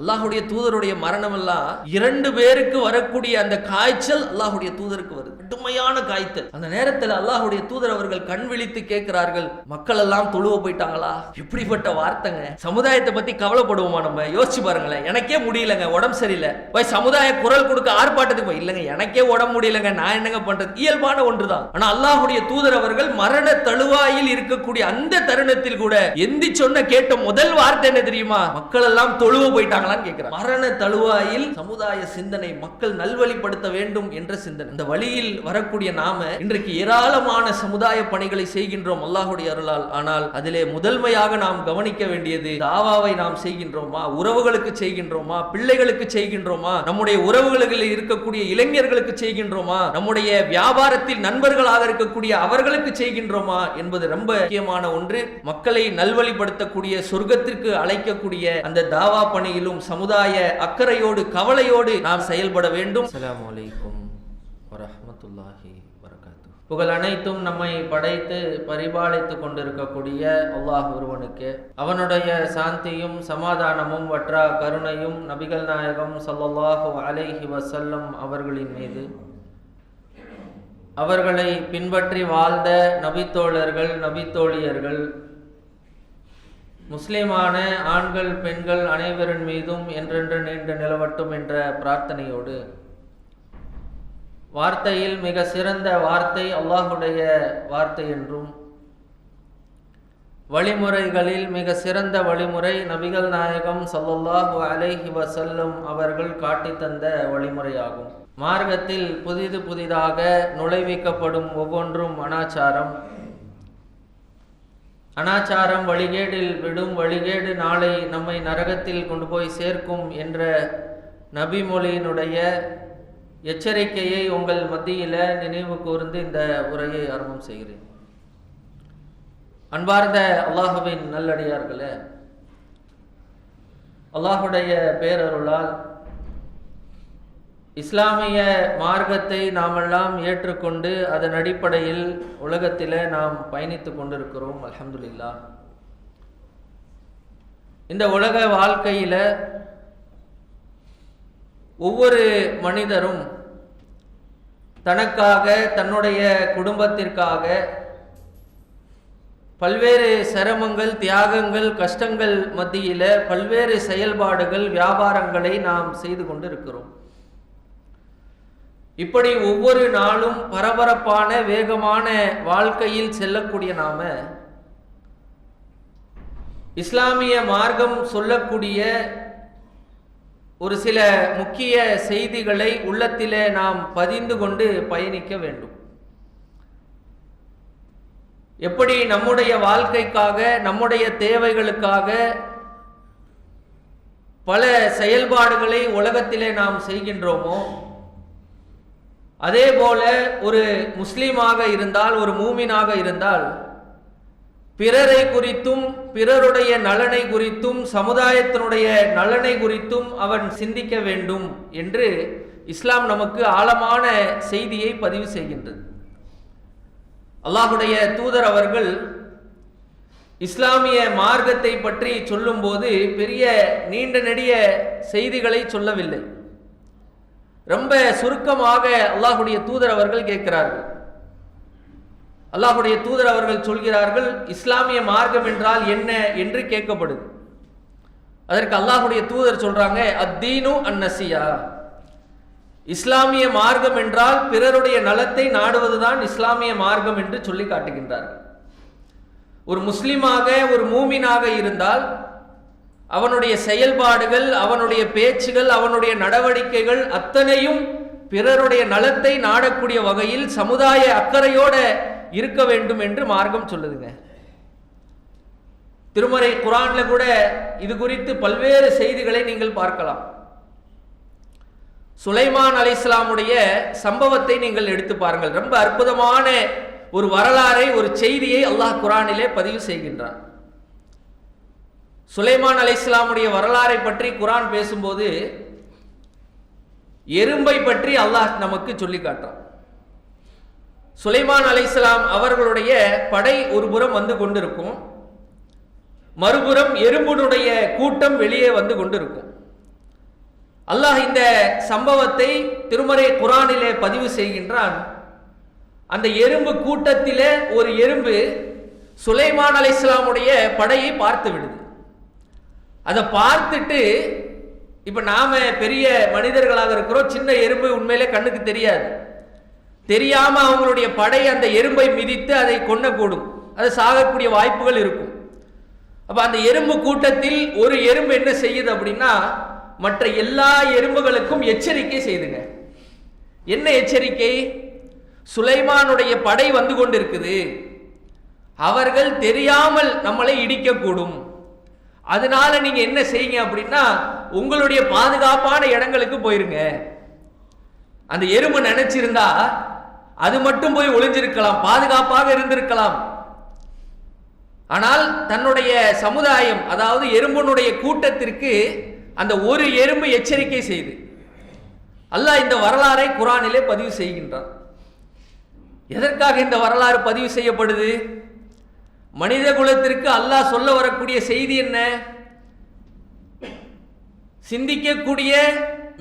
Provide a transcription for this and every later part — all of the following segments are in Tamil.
அல்லாஹுடைய தூதருடைய மரணம் எல்லாம் இரண்டு பேருக்கு வரக்கூடிய அந்த காய்ச்சல் அல்லாஹுடைய தூதருக்கு கடுமையான காய்ச்சல் அந்த நேரத்தில் அல்லாஹுடைய தூதர் அவர்கள் கண் விழித்து கேட்கிறார்கள் மக்கள் எல்லாம் தொழுவ போயிட்டாங்களா? இப்படிப்பட்ட வார்த்தைங்க. சமுதாயத்தை பத்தி கவலைப்படுவோமா நம்ம? யோசிச்சு பாருங்களேன். எனக்கே முடியலங்க உடம்பு சரியில்லை. போய் சமுதாய குரல் கொடுக்க ஆர்ப்பாட்டத்துக்கு போய் இல்லைங்க எனக்கே உடம்பு முடியலங்க. நான் என்னங்க பண்றது? இயல்பான ஒன்றுதான். ஆனா அல்லாஹுடைய தூதர் அவர்கள் மரண தழுவாயில் இருக்கக்கூடிய அந்த தருணத்தில் கூட எந்தி சொன்ன கேட்ட முதல் வார்த்தை என்ன தெரியுமா? மக்கள் எல்லாம் தொழுவ போயிட்டாங்களான்னு கேட்கிறார் மரண தழுவாயில் சமுதாய சிந்தனை மக்கள் நல்வழிப்படுத்த வேண்டும் என்ற சிந்தனை. இந்த வழியில் வரக்கூடிய நாம இன்றைக்கு ஏராளமான சமுதாய பணிகளை செய்கின்றோம் அல்லாஹுடைய அருளால். ஆனால் அதிலே முதன்மையாக நாம் கவனிக்க வேண்டியது தாவாவை நாம் செய்கின்றோமா? உறவுகளுக்கு செய்கின்றோமா? பிள்ளைகளுக்கு செய்கின்றோமா? நம்முடைய உறவுகளில் இருக்கக்கூடிய இளைஞர்களுக்கு செய்கின்றோமா? நம்முடைய வியாபாரத்தில் நண்பர்களாக இருக்கக்கூடிய அவர்களுக்கு செய்கின்றோமா? என்பது ரொம்ப முக்கியமான ஒன்று. மக்களை நல்வழிப்படுத்தக்கூடிய சொர்க்கத்திற்கு அழைக்கக்கூடிய அந்த தாவா பணியிலும் சமுதாய அக்கறையோடு கவலையோடு நாம் செயல்பட வேண்டும். அஸ்ஸலாமு அலைக்கும் வரமத்துல்லாஹி வரகாத்து புகழ் அனைத்தும் நம்மை படைத்து பரிபாலித்துக் கொண்டிருக்கக்கூடிய அல்லாஹ் ஒருவனுக்கு. அவனுடைய சாந்தியும் சமாதானமும் வற்றா கருணையும் நபிகள் நாயகம் சல்லல்லாஹு அலைஹி வசல்லம் அவர்களின் மீது. அவர்களை பின்பற்றி வாழ்ந்த நபித்தோழர்கள் நபித்தோழியர்கள் முஸ்லிமான ஆண்கள் பெண்கள் அனைவரின் மீதும் என்றென்று நீண்டு நிலவட்டும் என்ற பிரார்த்தனையோடு வார்த்தையில் மிக சிறந்த வார்த்தை அல்லாஹுடைய வார்த்தை என்றும் வழிமுறைகளில் மிக சிறந்த வழிமுறை நபிகள் நாயகம் சல்லல்லாஹு அலைஹி வசல்லம் அவர்கள் காட்டித்தந்த வழிமுறையாகும். மார்க்கத்தில் புதிது புதிதாக நுழைவிக்கப்படும் ஒவ்வொன்றும் அனாச்சாரம். அனாச்சாரம் வழிகேடில் விடும் வழிகேடு நாளை நம்மை நரகத்தில் கொண்டு போய் சேர்க்கும் என்ற நபிமொழியினுடைய எச்சரிக்கையை உங்கள் மத்தியில் நினைவு கூர்ந்து இந்த உரையை ஆரம்பம் செய்கிறேன். அன்பார்ந்த அல்லாஹுவின் நல்லடியார்களே அல்லாஹுடைய பேரருளால் இஸ்லாமிய மார்க்கத்தை நாமெல்லாம் ஏற்றுக்கொண்டு அதன் அடிப்படையில் உலகத்தில் நாம் பயணித்து கொண்டிருக்கிறோம் அலமதுல்லா இந்த உலக வாழ்க்கையில் ஒவ்வொரு மனிதரும் தனக்காக தன்னுடைய குடும்பத்திற்காக பல்வேறு சிரமங்கள் தியாகங்கள் கஷ்டங்கள் மத்தியில் பல்வேறு செயல்பாடுகள் வியாபாரங்களை நாம் செய்து கொண்டு இருக்கிறோம் இப்படி ஒவ்வொரு நாளும் பரபரப்பான வேகமான வாழ்க்கையில் செல்லக்கூடிய நாம இஸ்லாமிய மார்க்கம் சொல்லக்கூடிய ஒரு சில முக்கிய செய்திகளை உள்ளத்திலே நாம் பதிந்து கொண்டு பயணிக்க வேண்டும். எப்படி நம்முடைய வாழ்க்கைக்காக நம்முடைய தேவைகளுக்காக பல செயல்பாடுகளை உலகத்திலே நாம் செய்கின்றோமோ அதே போல ஒரு முஸ்லீமாக இருந்தால் ஒரு மூமினாக இருந்தால் பிறரை குறித்தும் பிறருடைய நலனை குறித்தும் சமுதாயத்தினுடைய நலனை குறித்தும் அவன் சிந்திக்க வேண்டும் என்று இஸ்லாம் நமக்கு ஆழமான செய்தியை பதிவு செய்கின்றது. அல்லாஹுடைய தூதர் அவர்கள் இஸ்லாமிய மார்க்கத்தை பற்றி சொல்லும்போது பெரிய நீண்ட நெடிய செய்திகளை சொல்லவில்லை. ரொம்ப சுருக்கமாக அல்லாஹுடைய தூதர் அவர்கள் கேட்கிறார்கள். அல்லாஹுடைய தூதர் அவர்கள் சொல்கிறார்கள் இஸ்லாமிய மார்க்கம் என்றால் என்ன என்று கேட்கப்படுது. அதற்கு அல்லாஹுடைய தூதர் சொல்றாங்க அத்தீனு அந்நசியா இஸ்லாமிய மார்க்கம் என்றால் பிறருடைய நலத்தை நாடுவதுதான் இஸ்லாமிய மார்க்கம் என்று சொல்லி காட்டுகின்றார்கள். ஒரு முஸ்லீமாக ஒரு மூமினாக இருந்தால் அவனுடைய செயல்பாடுகள் அவனுடைய பேச்சுகள் அவனுடைய நடவடிக்கைகள் அத்தனையும் பிறருடைய நலத்தை நாடக்கூடிய வகையில் சமுதாய அக்கறையோட இருக்க வேண்டும் என்று மார்க்கம் சொல்லுதுங்க. திருமறை குரான்ல கூட இது குறித்து பல்வேறு செய்திகளை நீங்கள் பார்க்கலாம். சுலைமான் அலை இஸ்லாமுடைய சம்பவத்தை நீங்கள் எடுத்து பாருங்கள். ரொம்ப அற்புதமான ஒரு வரலாறை ஒரு செய்தியை அல்லாஹ் குரானிலே பதிவு செய்கின்றான். சுலைமான் அலை இஸ்லாமுடைய வரலாறை பற்றி குரான் பேசும்போது எறும்பை பற்றி அல்லாஹ் நமக்கு சொல்லி காட்டுறான். சுலைமான் அலைசலாம் அவர்களுடைய படை ஒரு புறம் வந்து கொண்டிருக்கும். மறுபுறம் எறும்புனுடைய கூட்டம் வெளியே வந்து கொண்டிருக்கும். அல்லாஹ் இந்த சம்பவத்தை திருமறை குரானிலே பதிவு செய்கின்றான். அந்த எறும்பு கூட்டத்திலே ஒரு எறும்பு சுலைமான் அலை இஸ்லாமுடைய படையை பார்த்து விடுது. அதை பார்த்துட்டு இப்போ நாம பெரிய மனிதர்களாக இருக்கிறோம் சின்ன எறும்பு உண்மையிலே கண்ணுக்கு தெரியாது. தெரியாம அவங்களுடைய படை அந்த எறும்பை மிதித்து அதை கொன்னக்கூடும். அது சாகக்கூடிய வாய்ப்புகள் இருக்கும். அப்ப அந்த எறும்பு கூட்டத்தில் ஒரு எறும்பு என்ன செய்யுது அப்படின்னா மற்ற எல்லா எறும்புகளுக்கும் எச்சரிக்கை செய்துங்க. என்ன எச்சரிக்கை? சுலைமானுடைய படை வந்து கொண்டிருக்குது. அவர்கள் தெரியாமல் நம்மளை இடிக்கக்கூடும். அதனால நீங்க என்ன செய்யுங்க அப்படின்னா உங்களுடைய பாதுகாப்பான இடங்களுக்கு போயிருங்க. அந்த எறும்பு நினைச்சிருந்தா அது மட்டும் போய் ஒளிஞ்சிருக்கலாம் பாதுகாப்பாக இருந்திருக்கலாம். ஆனால் தன்னுடைய சமுதாயம் அதாவது எறும்புனுடைய கூட்டத்திற்கு அந்த ஒரு எறும்பு எச்சரிக்கை செய்து அல்லாஹ் இந்த வரலாறை குரானிலே பதிவு செய்கின்றான். எதற்காக இந்த வரலாறு பதிவு செய்யப்படுது? மனித குலத்திற்கு அல்லாஹ் சொல்ல வரக்கூடிய செய்தி என்ன? சிந்திக்கக்கூடிய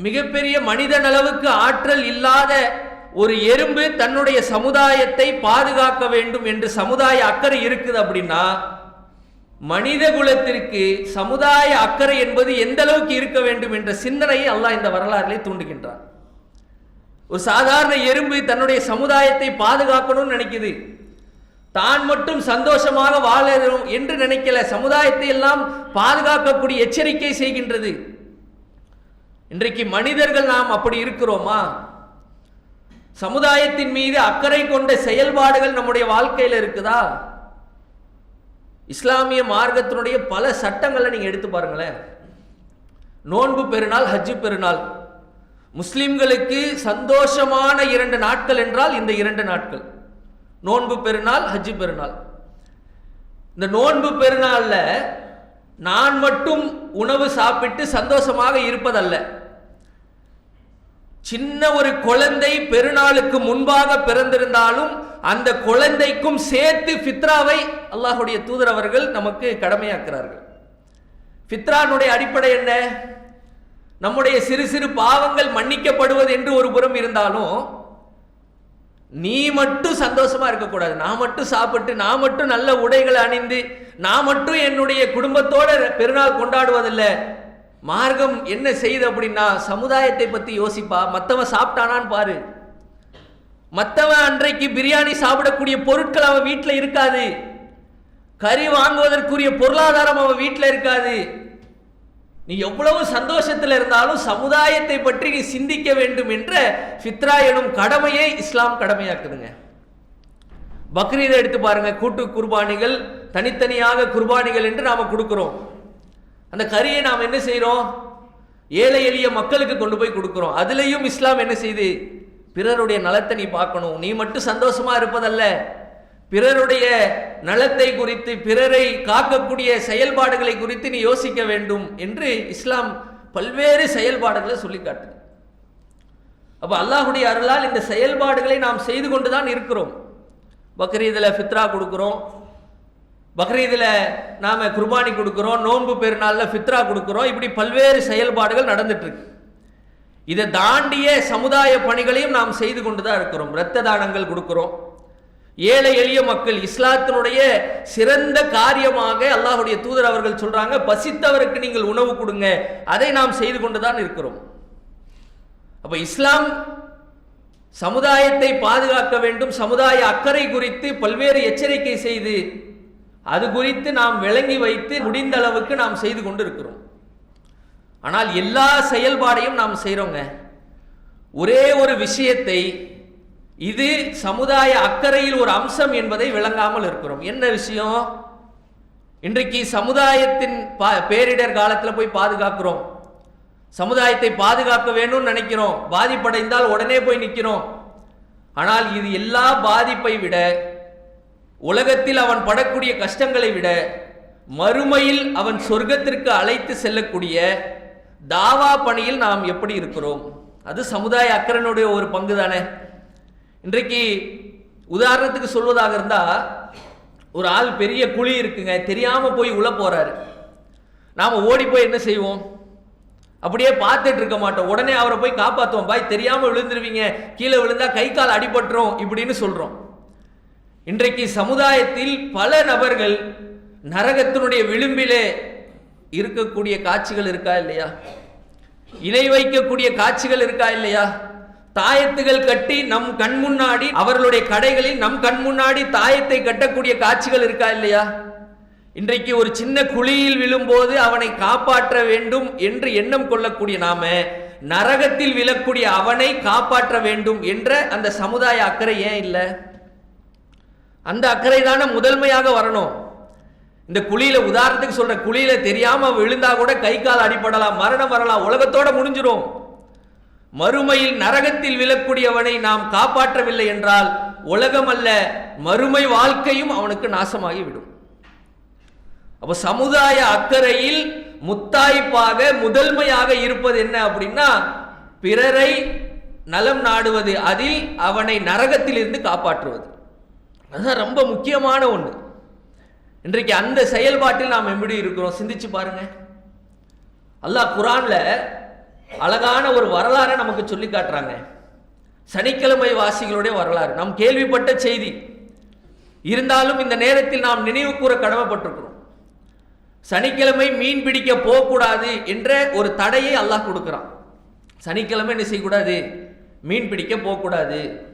மிகப்பெரிய மனிதன் அளவுக்கு ஆற்றல் இல்லாத ஒரு எறும்பு தன்னுடைய சமுதாயத்தை பாதுகாக்க வேண்டும் என்று சமுதாய அக்கறை இருக்குது அப்படின்னா மனித குலத்திற்கு சமுதாய அக்கறை என்பது எந்த அளவுக்கு இருக்க வேண்டும் என்ற சிந்தனையை அல்லாஹ் இந்த வரலாறிலே தூண்டுகின்றார் ஒரு சாதாரண எறும்பு தன்னுடைய சமுதாயத்தை பாதுகாக்கணும்னு நினைக்குது. தான் மட்டும் சந்தோஷமாக வாழணும் என்று நினைக்கல. சமுதாயத்தை எல்லாம் பாதுகாக்கக்கூடிய எச்சரிக்கை செய்கின்றது. இன்றைக்கு மனிதர்கள் நாம் அப்படி இருக்கிறோமா? சமுதாயத்தின் மீது அக்கறை கொண்ட செயல்பாடுகள் நம்முடைய வாழ்க்கையில் இருக்குதா? இஸ்லாமிய மார்க்கத்தினுடைய பல சட்டங்களை நீங்க எடுத்து பாருங்களேன். நோன்பு பெருநாள் ஹஜ்ஜு பெருநாள். முஸ்லிம்களுக்கு சந்தோஷமான இரண்டு நாட்கள் என்றால் இந்த இரண்டு நாட்கள். நோன்பு பெருநாள் ஹஜ்ஜு பெருநாள். இந்த நோன்பு பெருநாளில் நான் மட்டும் உணவு சாப்பிட்டு சந்தோஷமாக இருப்பதல்ல. சின்ன ஒரு குழந்தை பெருநாளுக்கு முன்பாக பிறந்திருந்தாலும் அந்த குழந்தைக்கும் சேர்த்து ஃபித்ராவை அல்லாஹுடைய தூதர் அவர்கள் நமக்கு கடமையாக்குறார்கள். ஃபித்ரானுடைய அடிப்படை என்ன? நம்முடைய சிறு சிறு பாவங்கள் மன்னிக்கப்படுவது என்று ஒரு புறம் இருந்தாலும் நீ மட்டும் சந்தோஷமா இருக்கக்கூடாது. நான் மட்டும் சாப்பிட்டு நான் மட்டும் நல்ல உடைகளை அணிந்து நான் மட்டும் என்னுடைய குடும்பத்தோட பெருநாள் கொண்டாடுவதில்லை. மார்க்கம் என்ன செய்யுது அப்படின்னா சமுதாயத்தை பற்றி யோசிப்பா. மற்றவன் சாப்பிட்டானான்னு பாரு. மற்றவன் அன்றைக்கு பிரியாணி சாப்பிடக்கூடிய பொருட்கள் அவன் வீட்டில் இருக்காது. கறி வாங்குவதற்குரிய பொருளாதாரம் அவன் வீட்டில் இருக்காது. நீ எவ்வளவு சந்தோஷத்தில் இருந்தாலும் சமுதாயத்தை பற்றி நீ சிந்திக்க வேண்டும் என்ற ஃபித்ரா எனும் கடமையை இஸ்லாம் கடமையாக்குதுங்க. பக்ரீதை எடுத்து பாருங்க கூட்டு குர்பானிகள் தனித்தனியாக குர்பானிகள் என்று நாம் கொடுக்குறோம். அந்த கறியை நாம் என்ன செய்கிறோம் ஏழை எளிய மக்களுக்கு கொண்டு போய் கொடுக்குறோம். அதுலேயும் இஸ்லாம் என்ன செய்து? பிறருடைய நலத்தை நீ பார்க்கணும். நீ மட்டும் சந்தோஷமா இருப்பதல்ல. பிறருடைய நலத்தை குறித்து பிறரை காக்கக்கூடிய செயல்பாடுகளை குறித்து நீ யோசிக்க வேண்டும் என்று இஸ்லாம் பல்வேறு செயல்பாடுகளை சொல்லி காட்டுது. அப்ப அல்லாஹுடைய அருளால் இந்த செயல்பாடுகளை நாம் செய்து கொண்டு தான் இருக்கிறோம். பக்ரீதில் ஃபித்ரா கொடுக்குறோம். பக்ரீதில் நாம் குர்பானி கொடுக்குறோம் நோன்பு பெருநாளில் ஃபித்ரா கொடுக்குறோம் இப்படி பல்வேறு செயல்பாடுகள் நடந்துட்டுருக்கு. இதை தாண்டிய சமுதாய பணிகளையும் நாம் செய்து கொண்டு தான் இருக்கிறோம். இரத்த தானங்கள் கொடுக்குறோம். ஏழை எளிய மக்கள் இஸ்லாத்தினுடைய சிறந்த காரியமாக அல்லாஹுடைய தூதர் அவர்கள் சொல்கிறாங்க பசித்தவருக்கு நீங்கள் உணவு கொடுங்க. அதை நாம் செய்து கொண்டு தான் இருக்கிறோம். அப்போ இஸ்லாம் சமுதாயத்தை பாதுகாக்க வேண்டும். சமுதாய அக்கறை குறித்து பல்வேறு எச்சரிக்கை செய்து அது குறித்து நாம் விளங்கி வைத்து முடிந்த அளவுக்கு நாம் செய்து கொண்டு இருக்கிறோம் ஆனால் எல்லா செயல்பாடையும் நாம் செய்கிறோங்க ஒரே ஒரு விஷயத்தை இது சமுதாய அக்கறையில் ஒரு அம்சம் என்பதை விளங்காமல் இருக்கிறோம். என்ன விஷயம்? இன்றைக்கு சமுதாயத்தின் பா பேரிடர் காலத்தில் போய் பாதுகாக்கிறோம். சமுதாயத்தை பாதுகாக்க வேணும்னு நினைக்கிறோம். பாதிப்படைந்தால் உடனே போய் நிற்கிறோம் ஆனால் இது எல்லா பாதிப்பை விட உலகத்தில் அவன் படக்கூடிய கஷ்டங்களை விட மறுமையில் அவன் சொர்க்கத்திற்கு அழைத்து செல்லக்கூடிய தாவா பணியில் நாம் எப்படி இருக்கிறோம்? அது சமுதாய அக்கறனுடைய ஒரு பங்கு தானே. இன்றைக்கு உதாரணத்துக்கு சொல்வதாக இருந்தால் ஒரு ஆள் பெரிய குழி இருக்குங்க தெரியாமல் போய் உள்ள போகிறாரு நாம் ஓடி போய் என்ன செய்வோம்? அப்படியே பார்த்துட்டு இருக்க மாட்டோம். உடனே அவரை போய் காப்பாற்றுவோம் பாய் தெரியாமல் விழுந்துருவீங்க. கீழே விழுந்தா கை கால் அடிபட்டுரும் இப்படின்னு சொல்கிறோம் இன்றைக்கு சமுதாயத்தில் பல நபர்கள் நரகத்தினுடைய விளிம்பிலே இருக்கக்கூடிய காட்சிகள் இருக்கா இல்லையா? இணை வைக்கக்கூடிய காட்சிகள் இருக்கா இல்லையா? தாயத்துகள் கட்டி நம் கண் முன்னாடி அவர்களுடைய கடைகளில் நம் கண் முன்னாடி தாயத்தை கட்டக்கூடிய காட்சிகள் இருக்கா இல்லையா? இன்றைக்கு ஒரு சின்ன குழியில் விழும்போது அவனை காப்பாற்ற வேண்டும் என்று எண்ணம் கொள்ளக்கூடிய நாம நரகத்தில் விழக்கூடிய அவனை காப்பாற்ற வேண்டும் என்ற அந்த சமுதாய அக்கறை ஏன் இல்லை? அந்த அக்கறை தானே முதன்மையாக வரணும். இந்த குழியில உதாரணத்துக்கு சொல்ற குழியில தெரியாம விழுந்தா கூட கை கால் அடிபடலாம் மரணம் வரலாம் உலகத்தோட முடிஞ்சிடும் மறுமையில் நரகத்தில் விழக்கூடியவனை நாம் காப்பாற்றவில்லை என்றால் உலகம் அல்ல மறுமை வாழ்க்கையும் அவனுக்கு நாசமாகிவிடும். அப்போ அப்ப சமுதாய அக்கறையில் முத்தாய்ப்பாக முதன்மையாக இருப்பது என்ன அப்படின்னா பிறரை நலம் நாடுவது அதில் அவனை நரகத்தில் இருந்து காப்பாற்றுவது. அதுதான் ரொம்ப முக்கியமான ஒன்று இன்றைக்கு அந்த செயல்பாட்டில் நாம் எப்படி இருக்கிறோம்? சிந்திச்சு பாருங்க. அல்லாஹ் குரான்ல அழகான ஒரு வரலாறை நமக்கு சொல்லி காட்டுறாங்க. சனிக்கிழமை வாசிகளுடைய வரலாறு. நாம் கேள்விப்பட்ட செய்தி. இருந்தாலும் இந்த நேரத்தில் நாம் நினைவு கூற கடமைப்பட்டிருக்கிறோம். சனிக்கிழமை மீன் பிடிக்க போகக்கூடாது என்ற ஒரு தடையை அல்லாஹ் கொடுக்குறான். சனிக்கிழமை என்ன செய்யக்கூடாது? மீன் பிடிக்க போகக்கூடாது.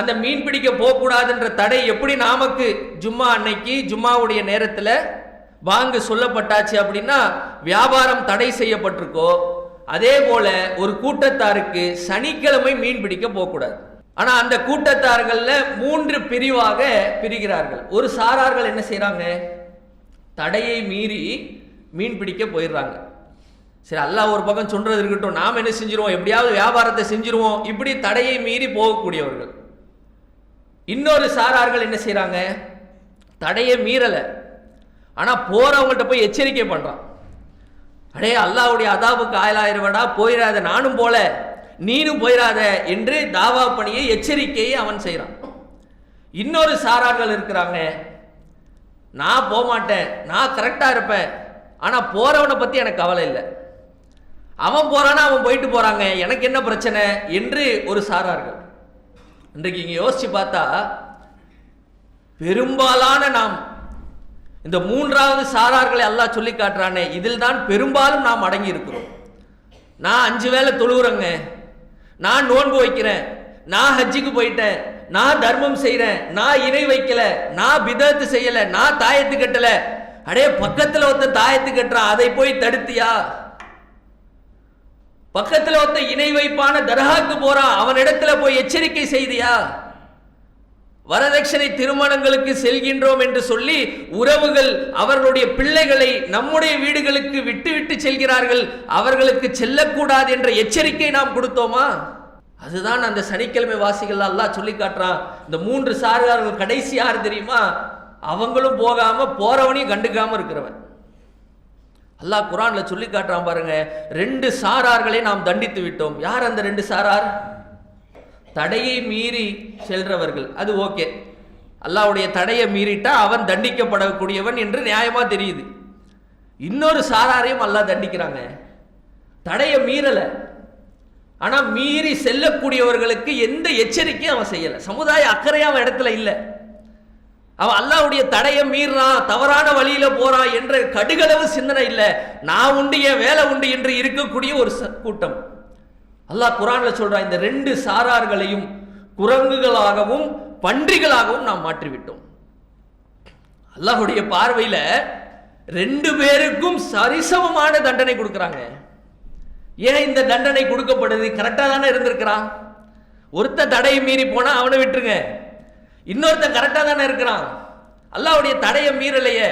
அந்த மீன் பிடிக்க போகக்கூடாதுன்ற தடை எப்படி நாமக்கு ஜும்மா அன்னைக்கு ஜும்மாவுடைய நேரத்தில் வாங்கு சொல்லப்பட்டாச்சு அப்படின்னா வியாபாரம் தடை செய்யப்பட்டிருக்கோ அதே போல ஒரு கூட்டத்தாருக்கு சனிக்கிழமை மீன் பிடிக்க போகக்கூடாது. ஆனால் அந்த கூட்டத்தார்களில் மூன்று பிரிவாக பிரிகிறார்கள். ஒரு சாரார்கள் என்ன செய்கிறாங்க தடையை மீறி மீன் பிடிக்க போயிடுறாங்க. சரி அல்லாஹ் ஒரு பக்கம் சொல்றது இருக்கட்டும். நாம் என்ன செஞ்சிருவோம்? எப்படியாவது வியாபாரத்தை செஞ்சிருவோம். இப்படி தடையை மீறி போகக்கூடியவர்கள். இன்னொரு சாரார்கள் என்ன செய்கிறாங்க தடையை மீறலை. ஆனால் போகிறவங்கள்ட்ட போய் எச்சரிக்கை பண்ணுறான் அடே அல்லாவுடைய அதாபுக்கு ஆயலாயிருவடா போயிடாத நானும் போல நீனும் போயிடாத என்று தாவா பணியை எச்சரிக்கையை அவன் செய்கிறான் இன்னொரு சாரார்கள் இருக்கிறாங்க. நான் போக மாட்டேன் நான் கரெக்டாக இருப்பேன் ஆனால் போகிறவனை பற்றி எனக்கு கவலை இல்லை. அவன் போகிறான்னா அவன் போயிட்டு போகிறாங்க எனக்கு என்ன பிரச்சனை? என்று ஒரு சாரார்கள். இன்றைக்கு இங்கே யோசிச்சு பார்த்தா பெரும்பாலான நாம் இந்த மூன்றாவது சாரார்களை எல்லாம் சொல்லி காட்டுறானே இதில் தான் பெரும்பாலும் நாம் அடங்கி இருக்கிறோம். நான் அஞ்சு வேளை தொழுகிறேங்க நான் நோன்பு வைக்கிறேன் நான் ஹஜ்ஜிக்கு போயிட்டேன் நான் தர்மம் செய்கிறேன் நான் இணை வைக்கல நான் விதத்து செய்யலை நான் தாயத்து கட்டலை. அடே பக்கத்தில் ஒருத்தன் தாயத்து கட்டுறான் அதை போய் தடுத்தியா? பக்கத்தில் ஒருத்த இணை வைப்பான தர்காக்கு போறான் அவனிடத்துல போய் எச்சரிக்கை செய்தியா? வரதட்சணை திருமணங்களுக்கு செல்கின்றோம் என்று சொல்லி உறவுகள் அவர்களுடைய பிள்ளைகளை நம்முடைய வீடுகளுக்கு விட்டு விட்டு செல்கிறார்கள் அவர்களுக்கு செல்லக்கூடாது என்ற எச்சரிக்கை நாம் கொடுத்தோமா? அதுதான் அந்த சனிக்கிழமை வாசிகள் அல்லாஹ் சொல்லி காட்டுறான் இந்த மூன்று சாரார்கள் கடைசி யார் தெரியுமா? அவங்களும் போகாம போறவனையும் கண்டுக்காம இருக்கிறவன். அல்லாஹ் குரானில் சொல்லி காட்டுறான் பாருங்க ரெண்டு சாரார்களை நாம் தண்டித்து விட்டோம். யார் அந்த ரெண்டு சாரார்? தடையை மீறி செல்றவர்கள். அது ஓகே. அல்லாவுடைய தடையை மீறிட்டா அவன் தண்டிக்கப்படக்கூடியவன் என்று நியாயமா தெரியுது. இன்னொரு சாராரையும் அல்லாஹ் தண்டிக்கிறாங்க. தடையை மீறல. ஆனா மீறி செல்லக்கூடியவர்களுக்கு எந்த எச்சரிக்கையும் அவன் செய்யல. சமுதாய அக்கறையாக அவன் இடத்துல இல்லை. அவன் அல்லாவுடைய தடையை மீறான் தவறான வழியில போறான் என்ற கடுகளவு சிந்தனை இல்லை. நான் உண்டு என் வேலை உண்டு என்று இருக்கக்கூடிய ஒரு ச- கூட்டம் அல்லாஹ் குரான்ல சொல்றான் இந்த ரெண்டு சாரார்களையும் குரங்குகளாகவும் பன்றிகளாகவும் நாம் மாற்றிவிட்டோம். அல்லாஹுடைய பார்வையில ரெண்டு பேருக்கும் சரிசமமான தண்டனை கொடுக்குறாங்க. ஏன் இந்த தண்டனை கொடுக்கப்படுது? கரெக்டாக தானே இருந்திருக்கிறான். ஒருத்த தடையை மீறி போனா அவனை விட்டுருங்க. இன்னொருத்தன் கரெக்டாக தானே இருக்கிறான். அல்லாவுடைய தடையை மீறலையே.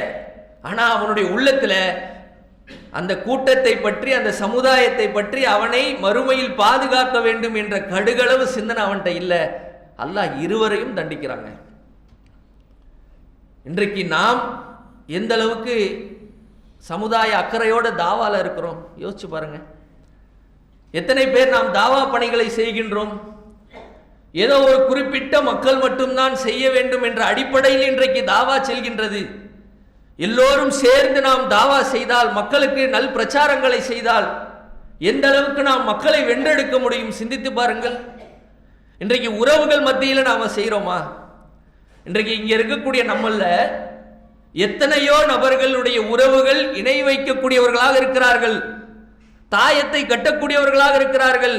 ஆனால் அவனுடைய உள்ளத்தில் அந்த கூட்டத்தை பற்றி அந்த சமுதாயத்தை பற்றி அவனை மறுமையில் பாதுகாக்க வேண்டும் என்ற கடுகளவு சிந்தனை அவன்கிட்ட இல்லை. அல்லாஹ் இருவரையும் தண்டிக்கிறாங்க. இன்றைக்கு நாம் எந்த அளவுக்கு சமுதாய அக்கறையோட தாவால இருக்கிறோம்? யோசிச்சு பாருங்க. எத்தனை பேர் நாம் தாவா பணிகளை செய்கின்றோம்? ஏதோ ஒரு குறிப்பிட்ட மக்கள் மட்டும்தான் செய்ய வேண்டும் என்ற அடிப்படையில் இன்றைக்கு தாவா செல்கின்றது. எல்லோரும் சேர்ந்து நாம் தாவா செய்தால் மக்களுக்கு நல் பிரச்சாரங்களை செய்தால் எந்த அளவுக்கு நாம் மக்களை வென்றெடுக்க முடியும் சிந்தித்து பாருங்கள். இன்றைக்கு உறவுகள் மத்தியில் நாம் செய்கிறோமா இன்றைக்கு இங்கே இருக்கக்கூடிய நம்மள எத்தனையோ நபர்களுடைய உறவுகள் இணை வைக்கக்கூடியவர்களாக இருக்கிறார்கள். தாயத்தை கட்டக்கூடியவர்களாக இருக்கிறார்கள்.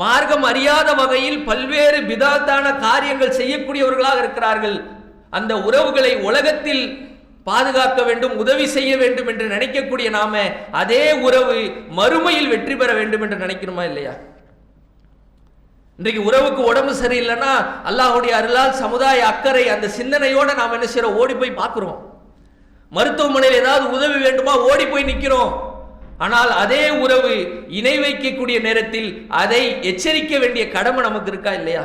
மார்க்கம் அறியாத வகையில் பல்வேறு பிதாத்தான காரியங்கள் செய்யக்கூடியவர்களாக இருக்கிறார்கள். அந்த உறவுகளை உலகத்தில் பாதுகாக்க வேண்டும் உதவி செய்ய வேண்டும் என்று நினைக்கக்கூடிய நாம அதே உறவு மறுமையில் வெற்றி பெற வேண்டும் என்று நினைக்கணுமா இல்லையா? இன்றைக்கு உறவுக்கு உடம்பு சரியில்லைன்னா அல்லாஹுடைய அருளால் சமுதாய அக்கறை அந்த சிந்தனையோட நாம் என்ன செய்யறோம் ஓடி போய் பார்க்குறோம். மருத்துவமனையில் ஏதாவது உதவி வேண்டுமா? ஓடி போய் நிற்கிறோம் ஆனால் அதே உறவு இணை வைக்கக்கூடிய நேரத்தில் அதை எச்சரிக்க வேண்டிய கடமை நமக்கு இருக்கா இல்லையா?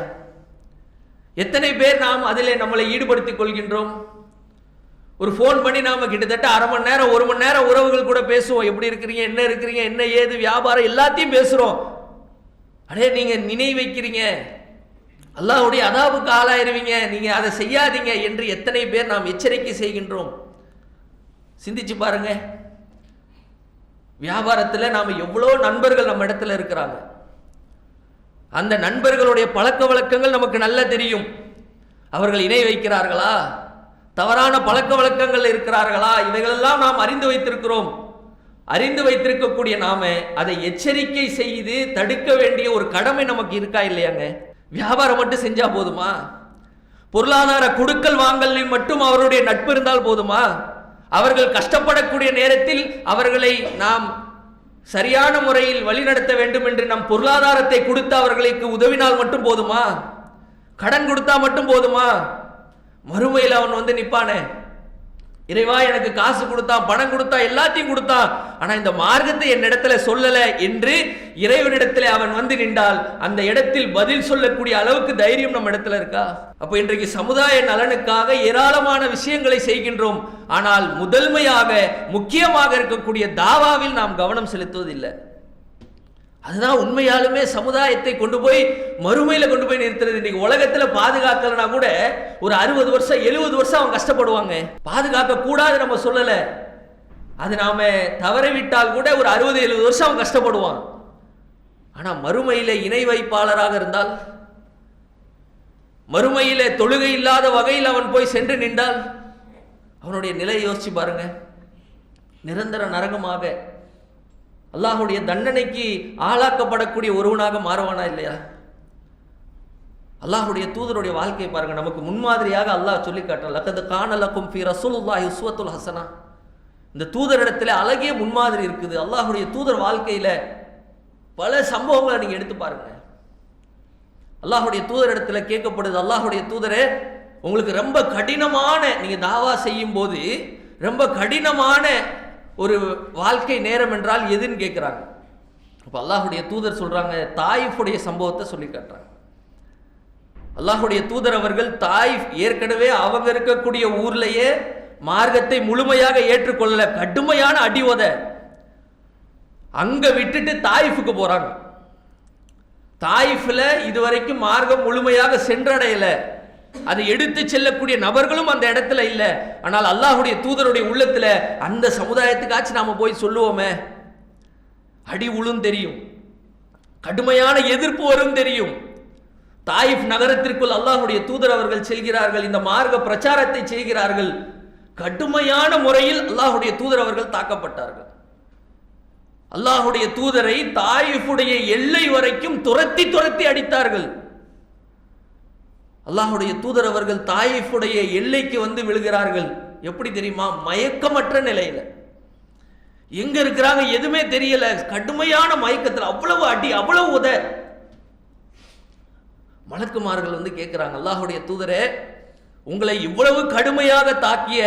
எத்தனை பேர் நாம் அதிலே நம்மளை ஈடுபடுத்திக் கொள்கின்றோம்? ஒரு ஃபோன் பண்ணி நாம கிட்டத்தட்ட அரை மணி நேரம் ஒரு மணி நேரம் உறவுகள் கூட பேசுவோம். எப்படி இருக்கிறீங்க என்ன இருக்கிறீங்க என்ன ஏது வியாபாரம் எல்லாத்தையும் பேசுறோம். அடே நீங்க நினை வைக்கிறீங்க. அல்லாவுடைய அதாவுக்கு ஆளாயிருவீங்க. நீங்க அதை செய்யாதீங்க என்று எத்தனை பேர் நாம் எச்சரிக்கை செய்கின்றோம்? சிந்திச்சு பாருங்க. வியாபாரத்தில் நாம் எவ்வளோ நண்பர்கள் நம்ம இடத்துல இருக்கிறாங்க. அந்த நண்பர்களுடைய பழக்க வழக்கங்கள் நமக்கு நல்லா தெரியும். அவர்கள் இணை வைக்கிறார்களா? தவறான பழக்க வழக்கங்கள் இருக்கிறார்களா? இவைகளெல்லாம் நாம் அறிந்து வைத்திருக்கிறோம். அறிந்து வைத்திருக்கக்கூடிய நாம அதை எச்சரிக்கை செய்து தடுக்க வேண்டிய ஒரு கடமை நமக்கு இருக்கா இல்லையாங்க? வியாபாரம் மட்டும் செஞ்சா போதுமா? பொருளாதார குடுக்கல் வாங்கலில் மட்டும் அவருடைய நட்பு இருந்தால் போதுமா? அவர்கள் கஷ்டப்படக்கூடிய நேரத்தில் அவர்களை நாம் சரியான முறையில் வழிநடத்த வேண்டும் என்று நம் பொருளாதாரத்தை கொடுத்து அவர்களுக்கு உதவினால் மட்டும் போதுமா? கடன் கொடுத்தா மட்டும் போதுமா? மறுமையில் அவன் வந்து நிப்பானே. இறைவா எனக்கு காசு கொடுத்தான் பணம் கொடுத்தா எல்லாத்தையும் கொடுத்தான் ஆனா இந்த மார்க்கத்தை என்னிடத்துல சொல்லல என்று இறைவனிடத்துல அவன் வந்து நின்றால் அந்த இடத்தில் பதில் சொல்லக்கூடிய அளவுக்கு தைரியம் நம்ம இடத்துல இருக்கா? அப்ப இன்றைக்கு சமுதாய நலனுக்காக ஏராளமான விஷயங்களை செய்கின்றோம். ஆனால் முதன்மையாக முக்கியமாக இருக்கக்கூடிய தாவாவில் நாம் கவனம் செலுத்துவதில்லை. அதுதான் உண்மையாலுமே சமுதாயத்தை கொண்டு போய் மறுமையில கொண்டு போய் நிறுத்துறது. இன்னைக்கு உலகத்துல பாதுகாக்கலனா கூட ஒரு அறுபது வருஷம் எழுபது வருஷம் அவங்க கஷ்டப்படுவாங்க. பாதுகாக்க கூடாது நம்ம சொல்லல. அது நாம தவறிவிட்டால் கூட ஒரு அறுபது எழுபது வருஷம் அவன் கஷ்டப்படுவான் ஆனா மறுமையில இணை வைப்பாளராக இருந்தால் மறுமையில தொழுகை இல்லாத வகையில் அவன் போய் சென்று நின்றால் அவனுடைய நிலையை யோசிச்சு பாருங்க. நிரந்தர நரகமாக அல்லாஹுடைய தண்டனைக்கு ஆளாக்கப்படக்கூடிய ஒருவனாக மாறுவானா இல்லையா? அல்லாஹுடைய தூதருடைய வாழ்க்கையை பாருங்க நமக்கு முன்மாதிரியாக அல்லாஹ் சொல்லி காட்டுறான். லக்கது காணலக்கும் ஃபி ரசூலுல்லாஹி உஸ்வத்துல் ஹசனா. இந்த தூதரிடத்துல அழகிய முன்மாதிரி இருக்குது. அல்லாஹுடைய தூதர் வாழ்க்கையில பல சம்பவங்களை நீங்க எடுத்து பாருங்க. அல்லாஹுடைய தூதரிடத்துல கேட்கப்படுது அல்லாஹுடைய தூதரே உங்களுக்கு ரொம்ப கடினமான நீங்க தாவா செய்யும் போது ரொம்ப கடினமான ஒரு வாழ்க்கை நேரம் என்றால் எதுன்னு கேட்குறாங்க இப்போ அல்லாஹுடைய தூதர் சொல்கிறாங்க தாயிஃபுடைய சம்பவத்தை சொல்லி காட்டுறாங்க. அல்லாஹுடைய தூதர் அவர்கள் தாயிஃப் ஏற்கனவே அவங்க இருக்கக்கூடிய ஊர்லேயே மார்க்கத்தை முழுமையாக ஏற்றுக்கொள்ளல கடுமையான அடி உத. அங்கே விட்டுட்டு தாயிஃபுக்கு போகிறாங்க தாயிஃபில் இதுவரைக்கும் மார்க்கம் முழுமையாக சென்றடையலை. அதை எடுத்து செல்லக்கூடிய நபர்களும் அந்த இடத்துல இல்ல. ஆனால் அல்லாஹுடைய தூதருடைய உள்ளத்துல அந்த சமுதாயத்துக்காச்சும் நாம போய் சொல்லுவோமே. அடி உளும் தெரியும். கடுமையான எதிர்ப்பு வரும் தெரியும். தாயிஃப் நகரத்திற்குள் அல்லாஹுடைய தூதர் அவர்கள் செல்கிறார்கள் இந்த மார்க்க பிரச்சாரத்தை செய்கிறார்கள். கடுமையான முறையில் அல்லாஹுடைய தூதர் அவர்கள் தாக்கப்பட்டார்கள். அல்லாஹுடைய தூதரை தாயிஃபுடைய எல்லை வரைக்கும் துரத்தி துரத்தி அடித்தார்கள். அல்லாஹுடைய தூதர் அவர்கள் தாயிஃபுடைய எல்லைக்கு வந்து விழுகிறார்கள். எப்படி தெரியுமா? மயக்கமற்ற நிலையில. எங்க இருக்கிறாங்க? எதுவுமே தெரியல. கடுமையான மயக்கத்தில். அவ்வளவு அடி அவ்வளவு உத. மலக்குமார்கள் வந்து கேட்கிறாங்க அல்லாஹுடைய தூதரே உங்களை இவ்வளவு கடுமையாக தாக்கிய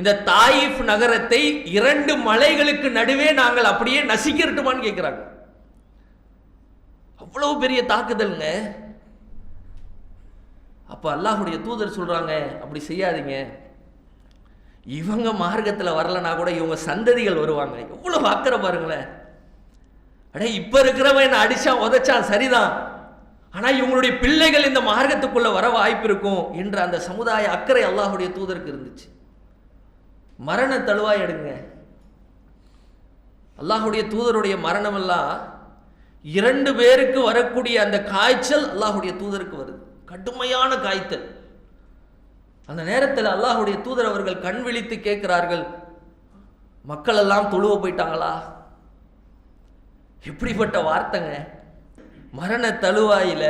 இந்த தாயிஃப் நகரத்தை இரண்டு மலைகளுக்கு நடுவே நாங்கள் அப்படியே நசிக்கிறட்டுமான்னு கேட்கிறாங்க அவ்வளவு பெரிய தாக்குதல்ங்க. அப்போ அல்லாஹுடைய தூதர் சொல்கிறாங்க அப்படி செய்யாதீங்க. இவங்க மார்க்கத்தில் வரலனா கூட இவங்க சந்ததிகள் வருவாங்க. எவ்வளோ அக்கறை பாருங்களேன். அடே இப்போ இருக்கிறவன் என்னை அடித்தான் உதைச்சான் சரிதான். ஆனால் இவங்களுடைய பிள்ளைகள் இந்த மார்க்கத்துக்குள்ளே வர வாய்ப்பு இருக்கும் என்ற அந்த சமுதாய அக்கறை அல்லாஹுடைய தூதருக்கு இருந்துச்சு. மரண தழுவாய் எடுங்க. அல்லாஹுடைய தூதருடைய மரணமெல்லாம் இரண்டு பேருக்கு வரக்கூடிய அந்த காய்ச்சல் அல்லாஹுடைய தூதருக்கு வருது. கடுமையான காய்ச்சல் அந்த நேரத்தில் அல்லாஹுடைய தூதர் அவர்கள் கண் விழித்து கேட்கிறார்கள். மக்கள் எல்லாம் தொழுவ போயிட்டாங்களா? எப்படிப்பட்ட வார்த்தைங்க? மரண தழுவாயில்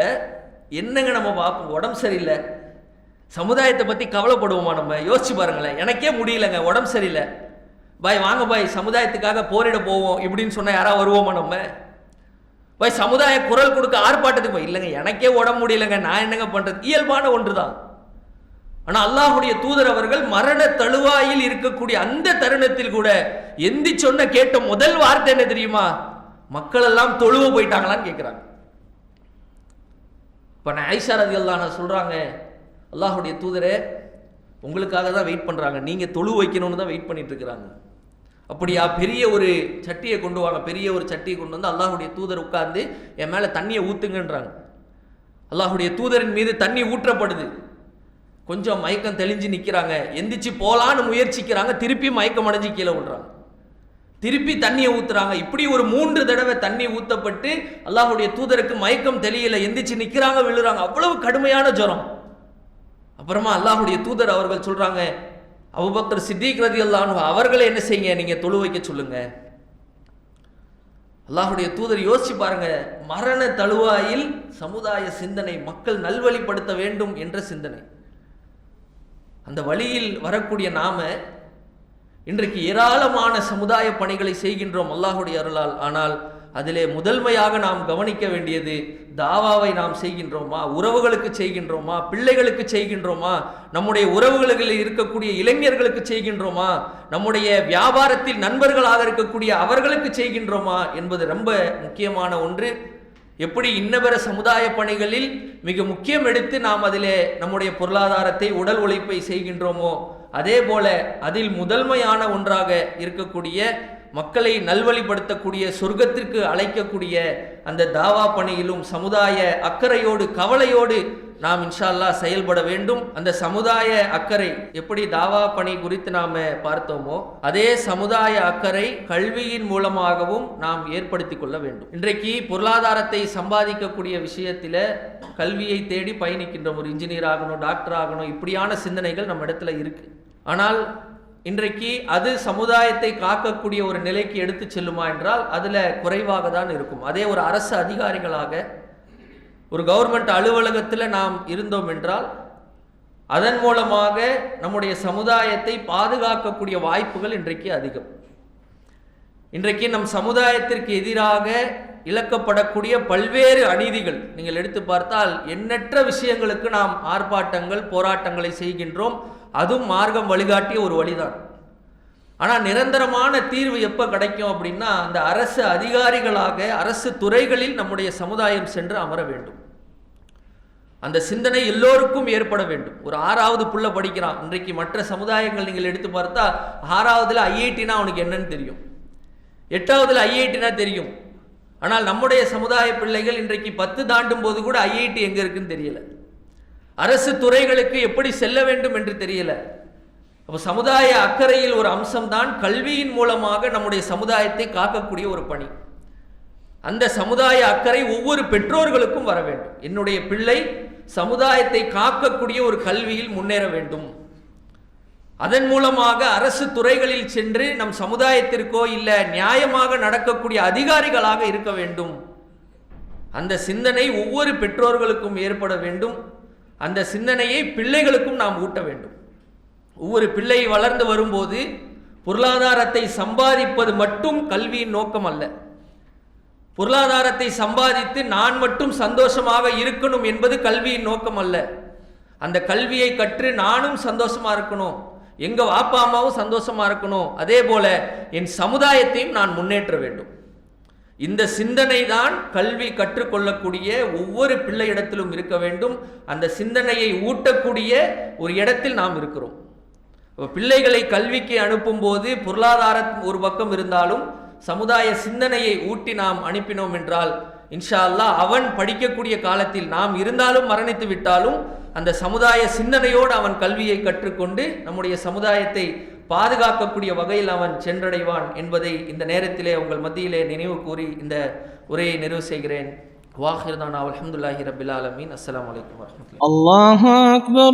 என்னங்க நம்ம பார்ப்போம் உடம்பு சரியில்லை. சமுதாயத்தை பற்றி கவலைப்படுவோமா நம்ம? யோசிச்சு பாருங்களேன். எனக்கே முடியலங்க உடம்பு சரியில்லை. பாய் வாங்க பாய் சமுதாயத்துக்காக போரிட போவோம் இப்படின்னு சொன்னால் யாராவது வருவோமா நம்ம? போய் சமுதாய குரல் கொடுக்க ஆர்ப்பாட்டத்துக்கு போய் இல்லைங்க எனக்கே உடம்பு முடியலைங்க நான் என்னங்க பண்ணுறது இயல்பான ஒன்று தான் ஆனால் அல்லாஹுடைய தூதர் அவர்கள் மரண தழுவாயில் இருக்கக்கூடிய அந்த தருணத்தில் கூட எந்தி சொன்ன கேட்ட முதல் வார்த்தை என்ன தெரியுமா? மக்கள் எல்லாம் தொழுவ போயிட்டாங்களான்னு கேட்குறாங்க இப்போ நான் ஐஷா ரதி அல்லான சொல்கிறாங்க அல்லாஹுடைய தூதரே உங்களுக்காக தான் வெயிட் பண்ணுறாங்க நீங்கள் தொழு வைக்கணும்னு தான் வெயிட் பண்ணிட்டு இருக்கிறாங்க. அப்படியா? பெரிய ஒரு சட்டியை கொண்டு வாங்க. பெரிய ஒரு சட்டியை கொண்டு வந்து அல்லாஹுடைய தூதர் உட்கார்ந்து என் மேலே தண்ணியை ஊற்றுங்கன்றாங்க அல்லாஹுடைய தூதரின் மீது தண்ணி ஊற்றப்படுது. கொஞ்சம் மயக்கம் தெளிஞ்சு நிற்கிறாங்க எந்திரிச்சு போகலான்னு முயற்சிக்கிறாங்க. திருப்பி மயக்கம் அடைஞ்சு கீழே விடுறாங்க திருப்பி தண்ணியை ஊற்றுறாங்க இப்படி ஒரு மூன்று தடவை தண்ணி ஊற்றப்பட்டு அல்லாஹுடைய தூதருக்கு மயக்கம் தெளியல. எந்திரிச்சு நிற்கிறாங்க விழுறாங்க. அவ்வளவு கடுமையான ஜுரம். அப்புறமா அல்லாஹுடைய தூதர் அவர்கள் சொல்கிறாங்க அபுபக்கர் சித்திக் ரதி அல்லாஹ் அவர்களை என்ன செய்யுங்க? நீங்கள் தொழு வைக்க சொல்லுங்க. அல்லாஹுடைய தூதர் யோசிச்சு பாருங்க. மரண தழுவாயில் சமுதாய சிந்தனை மக்கள் நல்வழிப்படுத்த வேண்டும் என்ற சிந்தனை. அந்த வழியில் வரக்கூடிய நாம இன்றைக்கு ஏராளமான சமுதாய பணிகளை செய்கின்றோம் அல்லாஹுடைய அருளால். ஆனால் அதிலே முதன்மையாக நாம் கவனிக்க வேண்டியது தாவாவை நாம் செய்கின்றோமா? உறவுகளுக்கு செய்கின்றோமா? பிள்ளைகளுக்கு செய்கின்றோமா? நம்முடைய உறவுகளில் இருக்கக்கூடிய இளைஞர்களுக்கு செய்கின்றோமா? நம்முடைய வியாபாரத்தில் நண்பர்களாக இருக்கக்கூடிய அவர்களுக்கு செய்கின்றோமா? என்பது ரொம்ப முக்கியமான ஒன்று. எப்படி இன்னபிற சமுதாய பணிகளில் மிக முக்கியம் எடுத்து நாம் அதிலே நம்முடைய பொருளாதாரத்தை உடல் உழைப்பை செய்கின்றோமோ? அதே போல அதில் முதன்மையான ஒன்றாக இருக்கக்கூடிய மக்களை நல்வழிப்படுத்தக்கூடிய சொர்க்கத்திற்கு அழைக்கக்கூடிய அந்த தாவா பணியிலும் சமுதாய அக்கறையோடு கவலையோடு நாம் இன்ஷால்லா செயல்பட வேண்டும். அந்த சமுதாய அக்கறை எப்படி தாவா பணி குறித்து நாம் பார்த்தோமோ அதே சமுதாய அக்கறை கல்வியின் மூலமாகவும் நாம் ஏற்படுத்தி கொள்ள வேண்டும். இன்றைக்கு பொருளாதாரத்தை சம்பாதிக்கக்கூடிய விஷயத்தில் கல்வியை தேடி பயணிக்கின்றோம் ஒரு இன்ஜினியர் ஆகணும் டாக்டர் ஆகணும் இப்படியான சிந்தனைகள் நம்ம இடத்துல இருக்குது ஆனால் இன்றைக்கு அது சமுதாயத்தை காக்கக்கூடிய ஒரு நிலைக்கு எடுத்து செல்லுமா என்றால் அதில் குறைவாக தான் இருக்கும். அதே ஒரு அரசு அதிகாரிகளாக ஒரு கவர்மெண்ட் அலுவலகத்தில் நாம் இருந்தோம் என்றால் அதன் மூலமாக நம்முடைய சமுதாயத்தை பாதுகாக்கக்கூடிய வாய்ப்புகள் இன்றைக்கு அதிகம். இன்றைக்கு நம் சமுதாயத்திற்கு எதிராக இழக்கப்படக்கூடிய பல்வேறு அநீதிகள் நீங்கள் எடுத்து பார்த்தால் எண்ணற்ற விஷயங்களுக்கு நாம் ஆர்ப்பாட்டங்கள் போராட்டங்களை செய்கின்றோம். அதுவும் மார்க்கம் வழிகாட்டிய ஒரு வழிதான். ஆனால் நிரந்தரமான தீர்வு எப்போ கிடைக்கும் அப்படின்னா அந்த அரசு அதிகாரிகளாக அரசு துறைகளில் நம்முடைய சமுதாயம் சென்று அமர வேண்டும். அந்த சிந்தனை எல்லோருக்கும் ஏற்பட வேண்டும். ஒரு ஆறாவது புள்ள படிக்கிறான். இன்றைக்கு மற்ற சமுதாயங்கள் நீங்கள் எடுத்து பார்த்தா ஆறாவதுல ஐஐடினா அவனுக்கு என்னன்னு தெரியும். எட்டாவதுல ஐஐடினா தெரியும். ஆனால் நம்முடைய சமுதாய பிள்ளைகள் இன்றைக்கு பத்து தாண்டும் போது கூட ஐஐடி எங்கே இருக்குன்னு தெரியல. அரசு துறைகளுக்கு எப்படி செல்ல வேண்டும் என்று தெரியல. அப்போ சமுதாய அக்கறையில் ஒரு அம்சம்தான் கல்வியின் மூலமாக நம்முடைய சமுதாயத்தை காக்கக்கூடிய ஒரு பணி. அந்த சமுதாய அக்கறை ஒவ்வொரு பெற்றோர்களுக்கும் வர வேண்டும். என்னுடைய பிள்ளை சமுதாயத்தை காக்கக்கூடிய ஒரு கல்வியில் முன்னேற வேண்டும். அதன் மூலமாக அரசு துறைகளில் சென்று நம் சமுதாயத்திற்கோ இல்லை நியாயமாக நடக்கக்கூடிய அதிகாரிகளாக இருக்க வேண்டும். அந்த சிந்தனை ஒவ்வொரு பெற்றோர்களுக்கும் ஏற்பட வேண்டும். அந்த சிந்தனையை பிள்ளைகளுக்கும் நாம் ஊட்ட வேண்டும். ஒவ்வொரு பிள்ளை வளர்ந்து வரும்போது பொருளாதாரத்தை சம்பாதிப்பது மட்டும் கல்வியின் நோக்கம் அல்ல. பொருளாதாரத்தை சம்பாதித்து நான் மட்டும் சந்தோஷமாக இருக்கணும் என்பது கல்வியின் நோக்கம் அல்ல. அந்த கல்வியை கற்று நானும் சந்தோஷமா இருக்கணும். எங்கள் வாப்பா அம்மாவும் சந்தோஷமா இருக்கணும். அதே போல என் சமுதாயத்தையும் நான் முன்னேற்ற வேண்டும். இந்த சிந்தனை தான் கல்வி கற்றுக்கொள்ளக்கூடிய ஒவ்வொரு பிள்ளை இடத்திலும் இருக்க வேண்டும். அந்த சிந்தனையை ஊட்டக்கூடிய ஒரு இடத்தில் நாம் இருக்கிறோம். பிள்ளைகளை கல்விக்கு அனுப்பும் போது பொருளாதார ஒரு பக்கம் இருந்தாலும் சமுதாய சிந்தனையை ஊட்டி நாம் அனுப்பினோம் என்றால் இன்ஷா அல்லாஹ் அவன் படிக்கக்கூடிய காலத்தில் நாம் இருந்தாலும் மரணித்து விட்டாலும் அந்த சமுதாய சிந்தனையோடு அவன் கல்வியை கற்றுக்கொண்டு நம்முடைய சமுதாயத்தை பாதுகாக்கக்கூடிய வகையில் அவன் சென்றடைவான் என்பதை இந்த நேரத்திலே உங்கள் மத்தியிலே நினைவு கூறி இந்த உரையை நிறைவு செய்கிறேன் واخر دعوانا والحمد لله رب العالمين السلام عليكم ورحمه الله الله اكبر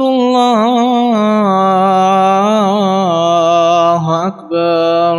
الله اكبر